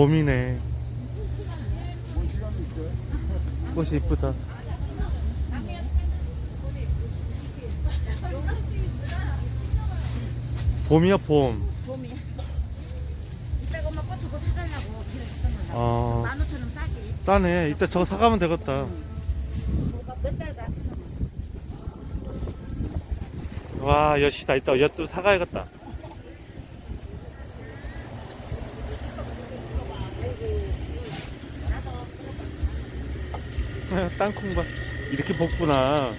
아 봄이네. 꽃이 이쁘다. 봄이야 봄. 봄이야. 이따가 엄마 꽃 주고 사달라고. 어, 만 오천 원 싸지. 싸네. 이따 저거 사가면 되겠다. 뭐가 몇달 가. 와 여시다. 이따 엿도 사가야겠다 땅콩 봐 이렇게 볶구나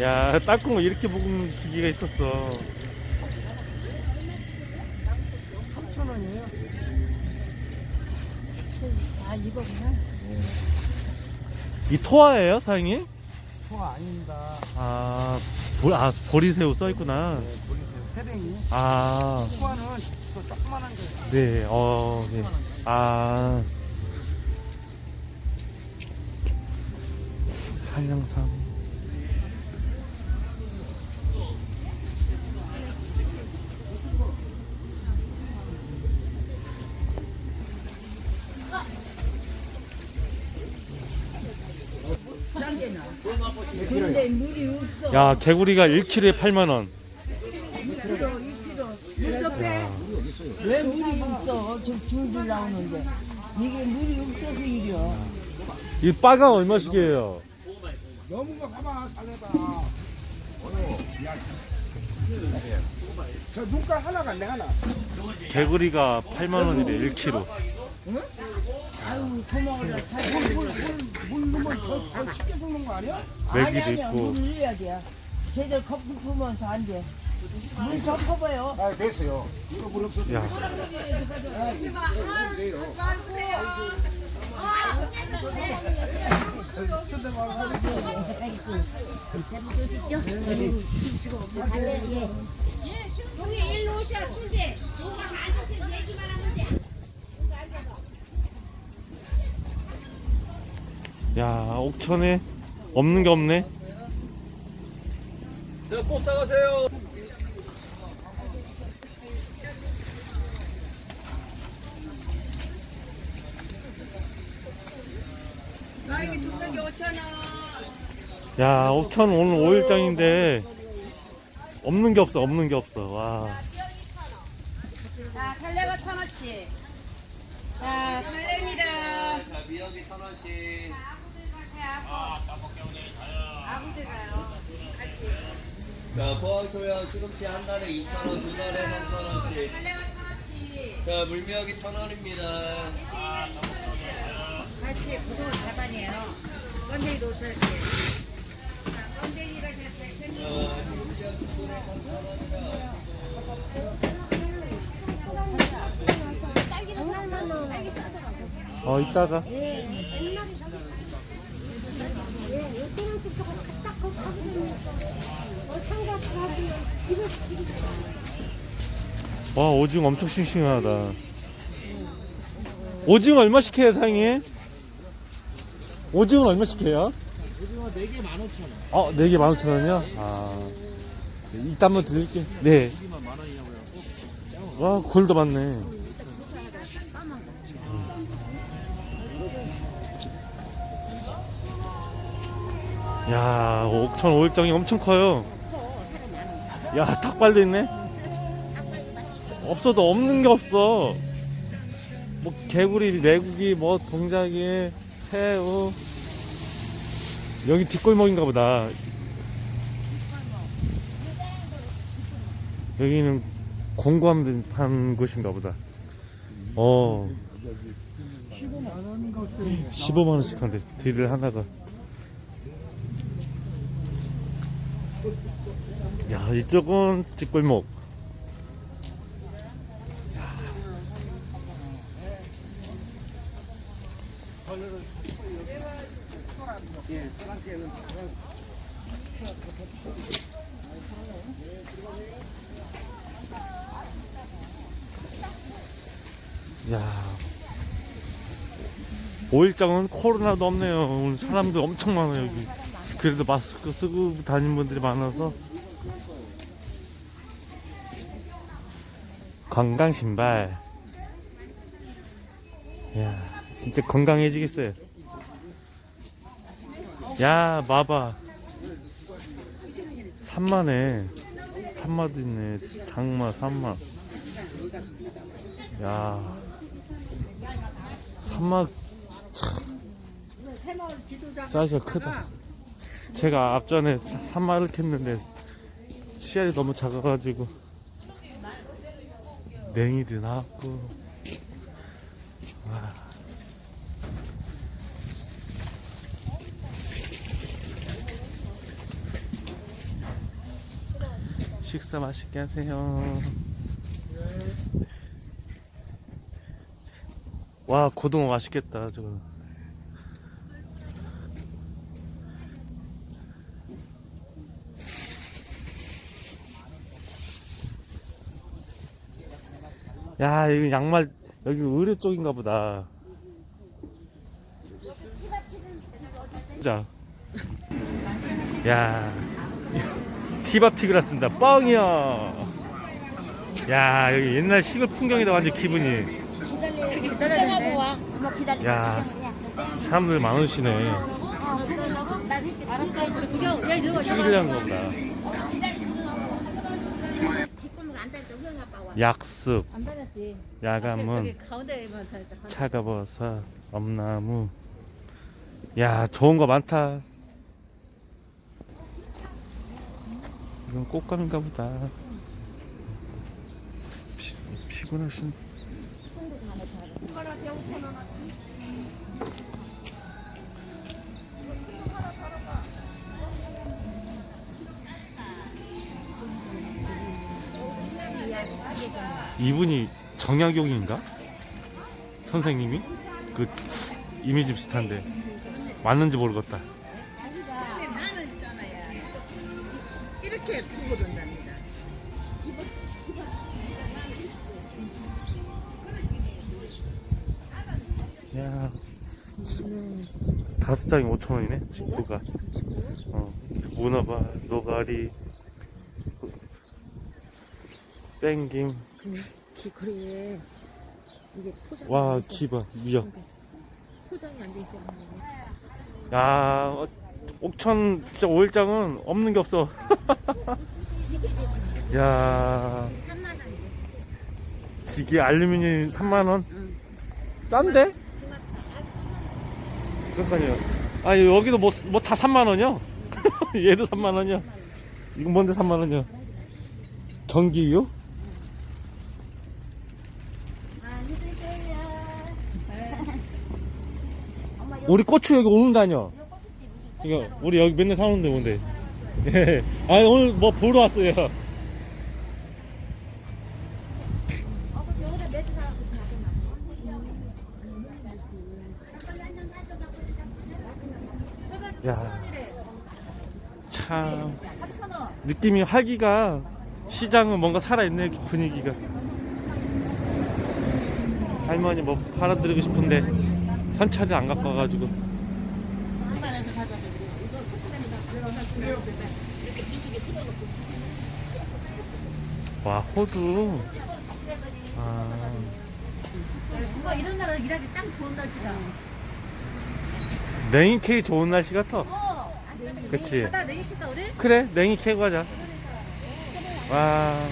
야 땅콩을 이렇게 볶는 기계가 있었어 3,000원이에요. 아 이거구나. 이 토화예요 사장님? 소가 아닙니다. 아, 보, 아 보리새우 써있구나 네, 보리새우 태뱅이. 아 소화는 또 조그만한 거. 네, 어, 네. 아. 산양삼. 근데 물이 없어. 야, 개구리가 1kg에 8만원. 1kg, 1kg. 물도 빼. 왜 물이 없어? 지금 줄줄 나오는데. 이게 물이 없어서 이려. 이 빠가 얼마씩이에요? 너무 거 가만 살려봐. 어휴, 야. 저 눈깔 하나가 내 하나. 개구리가 8만 원이래, 1kg. 아유, 고마워라. 잘 물, 물, 물, 물 넣으면 더, 더 쉽게 먹는 거 아니야? 아니, 메기도 아니야. 있고. 물을 넣어야 돼. 제대로 거품 부으면서 안 돼. 물 접어봐요. 아, 됐어요. 이거 물 없어도. 야, 야, 옥천에 없는 게 없네. 저꼭 사가세요. 야, 옥천 오늘 5일장인데 없는 게 없어, 없는 게 없어. 와. 자, 달래가 천 원씩. 자, 달래입니다. 자, 미역이 천 원씩. 아구들 가요. 자, 포항초양 시금치 한 달에 2천 원, 두 달에 3천 원씩. 달래가 천 원씩. 자, 물미역이 천 원입니다. 같이 부동은 자반이에요. 어, 이따가. 와, 오징어 엄청 싱싱하다. 오징어 얼마씩 해요, 사장님? 오징어 얼마씩 해요? 오징어 4개 15,000원. 어, 4개 15,000원이요? 아. 네, 이따 한번 드릴게요. 네. 와, 골도 많네. 야, 옥천 오일장이 엄청 커요. 야, 닭발도 있네? 없어도 없는 게 없어. 뭐, 개구리, 메구기, 뭐, 동작이, 새우. 여기 뒷골목인가 보다. 여기는 공구하면 판 곳인가 보다. 어. 15만 원씩 한대. 딜을 하나가. 야, 이쪽은 뒷골목. 야. 5일장은 코로나도 없네요. 오늘 사람들 엄청 많아요, 여기. 그래도 마스크 쓰고 다니는 분들이 많아서. 관광 신발. 야, 진짜 건강해지겠어요. 야, 마봐. 산마네. 산마도 있네. 당마, 산마. 야. 산마 사이즈가 크다. 제가 앞전에 사- 산마를 캤는데 씨알이 너무 작아가지고 냉이도 나왔고 와. 식사 맛있게 하세요. 와 고등어 맛있겠다 저거. 야 이거 양말 여기 의뢰 쪽인가 보다. 자, 야 티밥 튀그랐습니다. 뻥이요. 야 여기 옛날 시골 풍경이다 완전 기분이. 기다려고 와. 야 사람들 많으시네. 야 죽이려는 건가? 약습, 닿았지. 차가버섯, 엄나무. 야 좋은 거 많다. 이건 꽃감인가 보다. 피, 피곤하신. 이분이 정약용인가? 선생님이? 그 이미지 비슷한데 맞는지 모르겠다. 다섯 장이 5천 원이네 식구가. 어 문어바, 노가리, 생김. 기 그래. 이게 포장. 와 기봐 미역. 포장이 안 돼 있어. 야 어, 옥천 진짜 5일장은 없는 게 없어. 야 지게 알루미늄 3만 원. 싼데? 그러니까요. 아니 여기도 뭐 뭐 다 3만 원이요? 얘도 3만 원이요. 이건 뭔데 3만 원이요? 전기요? 우리 고추 여기 오는다뇨. 이거 우리 여기 맨날 사오는데 뭔데? 예. 아 오늘 뭐 보러 왔어요. 야, 참 느낌이 활기가 시장은 뭔가 살아있네 분위기가. 할머니 뭐 팔아드리고 싶은데 현찰을 안 갖고 와가지고. 와 호두. 아. 이런 날은 일하기 딱 좋은 날씨다. 냉이 케이 좋은 날씨 같아. 어. 그치. 그래 냉이 캐고 가자. 와.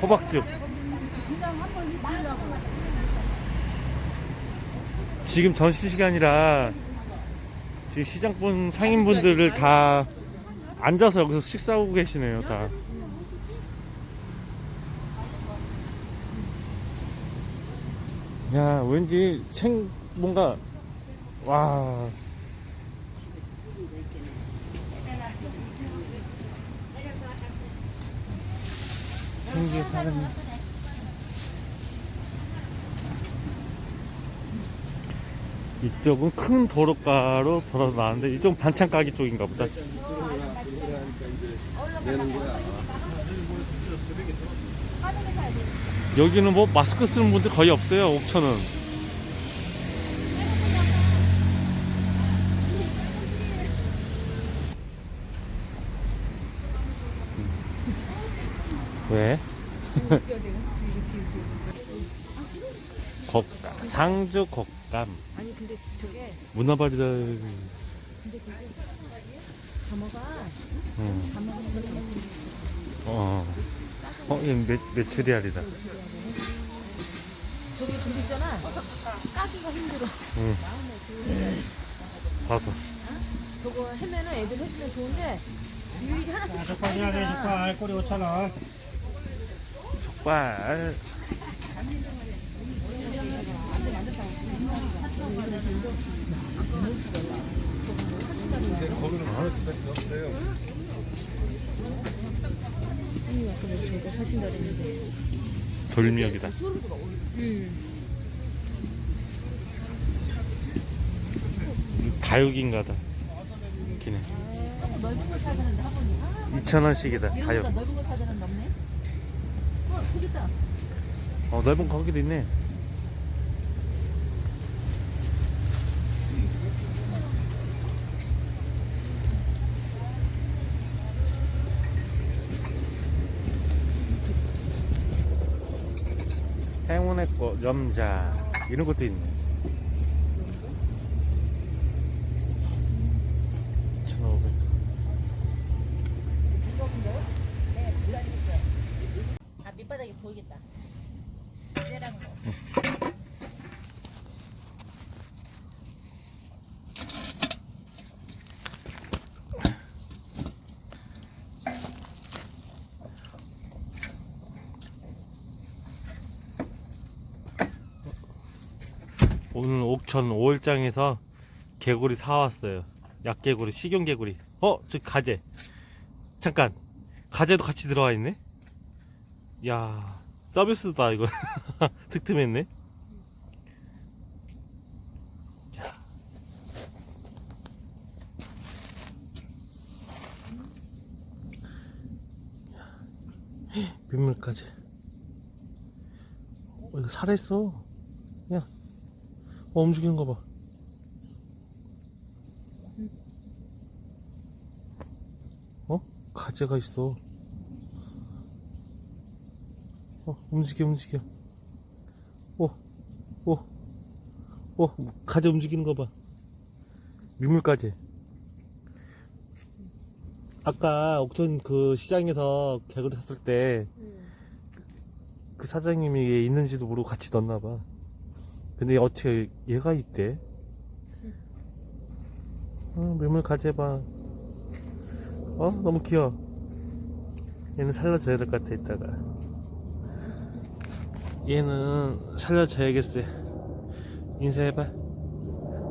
호박죽. 지금 전시 시간이라 지금 시장 분 상인분들을 다 앉아서 여기서 식사하고 계시네요 다. 야 왠지 생 뭔가 와 생기에 사람이. 이쪽은 큰 도로가로 돌아서 나왔는데 이쪽은 반찬 가게 쪽인가 보다. 여기는 뭐 마스크 쓰는 분들 거의 없어요 옥천은. 왜? 곶감 상주 곶감 아니 근데 저게 문어발이다 감어가 응. 감어가 어. 어, 얘 메, 메추리알이다. 저기 근데 있잖아 까기가 힘들어 응. 봐서. 저거 해면은 애들 해주면 좋은데 일일이 하나씩 까니까 족발 꼬리 5천 원 족발. 돌미역이다. 다육인가다. 기네. 넓은 거 사자는 한번 2,000원씩이다. 이런 다육. 넓은 거 사자는 어 어, 넓은 거기도 있네. 염자 이런 것도 있네. 1,500. 아 밑바닥이 보이겠다 쟤라는 거오 늘 옥천 5일장에서 개구리 사왔어요. 약개구리, 식용개구리. 어, 저 가재. 잠깐. 가재도 같이 들어와 있네? 야 서비스다, 이거. 득템했네? 자. 민물까지. 어, 이거 살아있어. 야. 어, 움직이는 거 봐. 어? 가재가 있어. 어, 움직여, 움직여. 오, 오, 오, 가재 움직이는 거 봐. 민물가재. 아까 옥천 그 시장에서 개구리 샀을 때, 그 사장님이 얘 있는지도 모르고 같이 넣었나 봐. 근데 어떻게 얘가 있대? 어, 매물 가져봐. 어, 너무 귀여워. 얘는 살려줘야 될 것 같아, 이따가. 얘는 살려줘야겠어요. 인사해봐.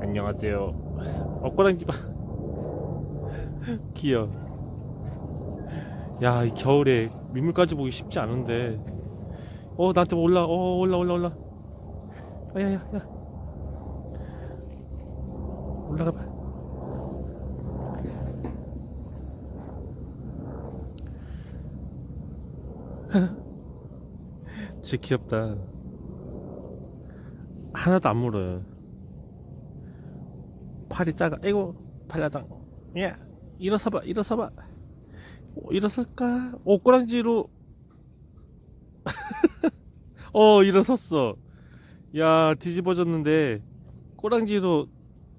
안녕하세요. 어, 꼬랑지 봐. 귀여워. 야, 이 겨울에 민물까지 보기 쉽지 않은데. 어, 나한테 올라, 어, 올라, 올라, 올라. 아, 야, 야, 야. 올라가 봐. 진짜 귀엽다. 하나도 안 물어요. 팔이 작아. 아이고, 발라당. 야, 일어서봐, 일어서봐. 어, 일어설까? 오, 꼬랑지로. 어, 일어섰어. 야 뒤집어졌는데 꼬랑지로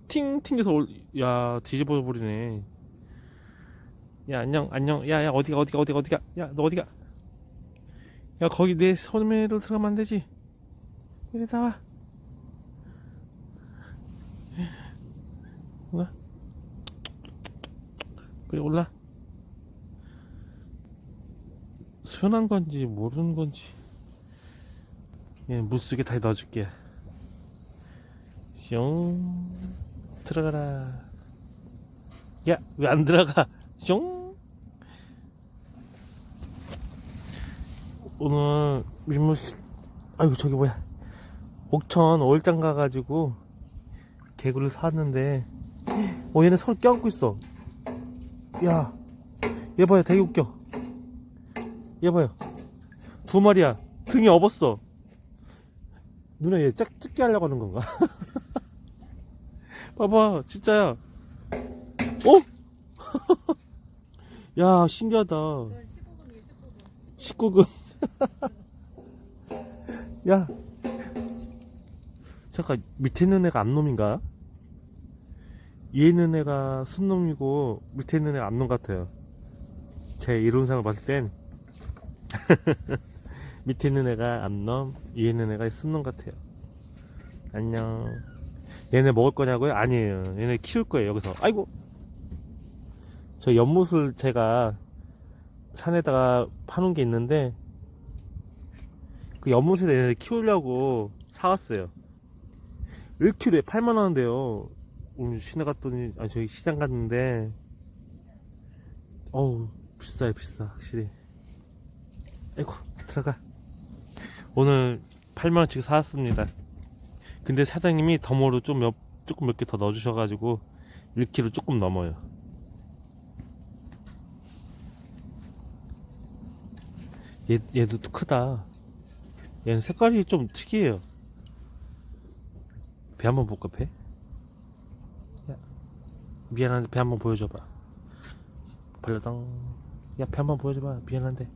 팅 튕겨서 올, 야 뒤집어 버리네. 야 안녕 안녕 야야 어디가 어디가 어디가 어디가 야 너 어디가? 야 거기 내 소매로 들어가면 안 되지. 이리 나와. 올라. 그래 올라. 순한 건지 모르는 건지. 예, 무속에 다시 넣어줄게. 숑 들어가라. 야, 왜 안 들어가? 숑. 오늘 민물 씨, 아이고 저기 뭐야? 옥천 올장 가가지고 개구를 샀는데, 어 얘네 서로 껴안고 있어. 야, 얘 봐요, 되게 웃겨. 얘 봐요, 두 마리야. 등이 업었어. 누나 얘 짝, 찍게 하려고 하는 건가? 봐봐, 진짜야. 어? 야, 신기하다. 19금. 야. 잠깐 밑에 있는 애가 암놈인가? 위에 있는 애가 순놈이고 밑에 있는 애가 암놈 같아요 제 이론상을 봤을 땐 밑에 있는 애가 암놈 위에 있는 애가 순놈 같아요. 안녕. 얘네 먹을 거냐고요? 아니에요. 얘네 키울 거예요 여기서. 아이고. 저 연못을 제가 산에다가 파놓은 게 있는데 그 연못에서 얘네 키우려고 사왔어요. 1kg에 8만 원인데요. 오늘 시내 갔더니 아 저기 시장 갔는데 어우 비싸요 비싸 확실히. 아이고 들어가 오늘 8만 원씩 사왔습니다. 근데 사장님이 덤으로 좀 몇, 조금 몇 개 더 넣어주셔가지고 1kg 조금 넘어요. 얘, 얘도 크다. 얘는 색깔이 좀 특이해요. 배 한번 볼까 배? 야, 미안한데 배 한번 보여줘봐. 벌려당 야배 한번 보여줘봐. 미안한데.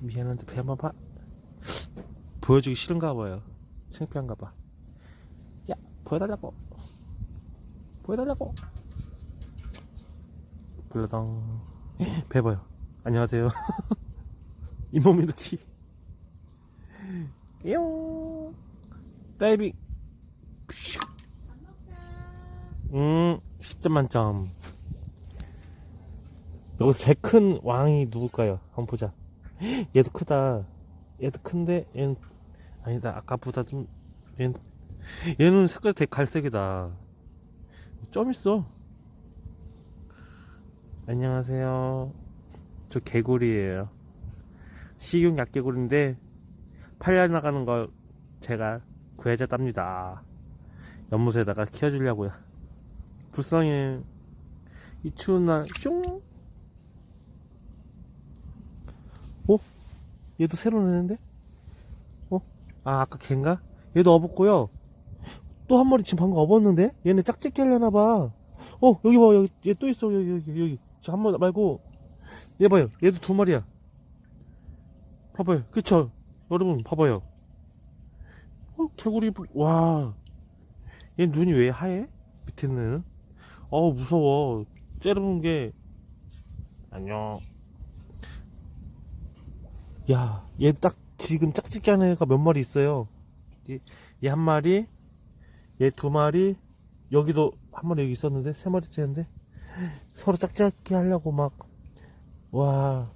미안한데 배 한번 봐 보여주기 싫은가 봐요. 창피한가 봐. 야, 보여달라고. 보여달라고. 벌려당 배 봐요. 안녕하세요. 잇몸이다 씨 용. 다이빙. 음 10점 만점. 여기서 제일 큰 왕이 누굴까요? 한번 보자. 얘도 크다. 얘도 큰데 얘는 아니다 아까보다 좀 얘는 얘는 색깔 되게 갈색이다. 점 있어. 안녕하세요. 저 개구리예요. 식용 약개구리인데 팔려 나가는 걸 제가 구해줬답니다. 연못에다가 키워주려고요. 불쌍해. 이 추운 날 슝! 어? 얘도 새로 내는데? 어? 아 아까 걘가? 얘도 업었고요. 또 한 마리 지금 방금 업었는데? 얘네 짝짓기 하려나봐. 어 여기 봐 여기 얘 또 있어. 여기 여기 여기. 저 한 마리 말고. 얘 봐요. 얘도 두 마리야. 봐봐요. 그쵸? 여러분 봐봐요. 어 개구리 와. 얘 눈이 왜 하얘? 밑에는? 어우 무서워. 째려본 게. 안녕. 야얘 딱 지금 짝짓기 하는 애가 몇 마리 있어요? 얘 한 마리 얘 두 마리 여기도 한 마리 여기 있었는데 세 마리째인데 서로 짝짓기 하려고 막 와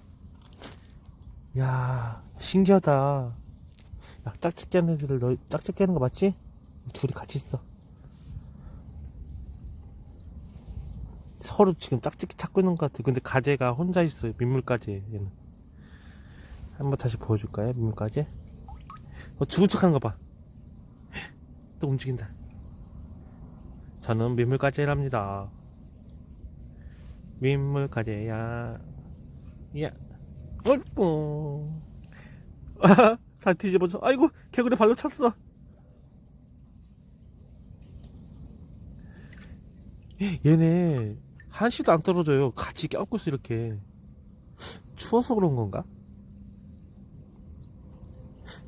야 신기하다. 야 짝짓기 하는 애들을 너 짝짓기 하는 거 맞지? 둘이 같이 있어. 서로 지금 짝짓기 찾고 있는 것 같아. 근데 가재가 혼자 있어요 민물가재 얘는 한번 다시 보여줄까요? 민물가재 어 죽은 척 하는 거 봐 또 움직인다. 저는 민물가재랍니다. 민물가재야. 야. 어이구 다 뒤집어져 아이고 개구리 발로 찼어. 얘네 한시도 안 떨어져요. 같이 껴안고 있어 이렇게 추워서 그런 건가?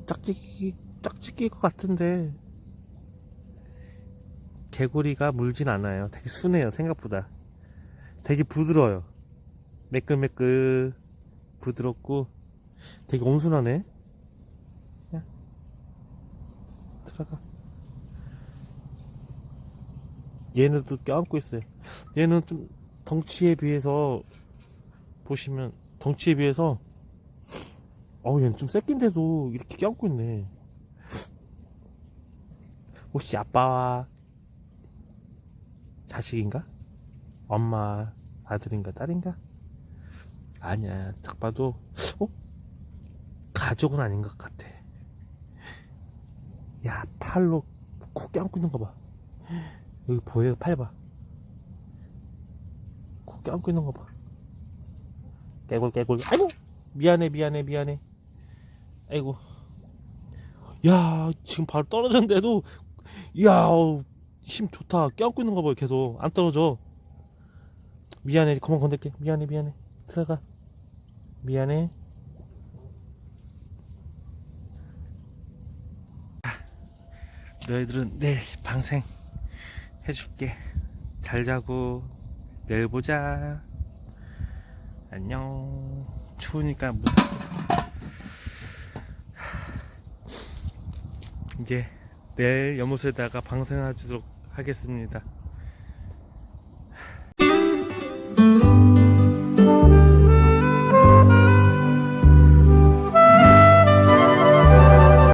짝짓기 짝짓기일 것 같은데. 개구리가 물진 않아요. 되게 순해요 생각보다. 되게 부드러워요. 매끌매끌 부드럽고 되게 온순하네. 야 들어가. 얘네도 껴안고 있어요. 얘는 좀 덩치에 비해서 보시면 덩치에 비해서 어우 얘는 좀 새끼인데도 이렇게 껴안고 있네. 혹시 아빠와 자식인가? 엄마 아들인가 딸인가? 아니야. 딱 봐도 어? 가족은 아닌 것 같아. 야 팔로 쿡 껴안고 있는 거봐. 여기 보여요 팔봐. 쿡 껴안고 있는 거봐. 깨굴 깨굴. 아이고! 미안해 미안해 미안해 아이고. 야 지금 바로 떨어졌는데도 야힘 좋다. 껴안고 있는 거 봐요 계속. 안 떨어져. 미안해. 그만 건들게. 미안해 미안해. 들어가. 미안해. 너희들은 내일 방생 해줄게. 잘 자고 내일 보자. 안녕. 추우니까 문 이제 내일 연못에다가 방생하도록 하겠습니다.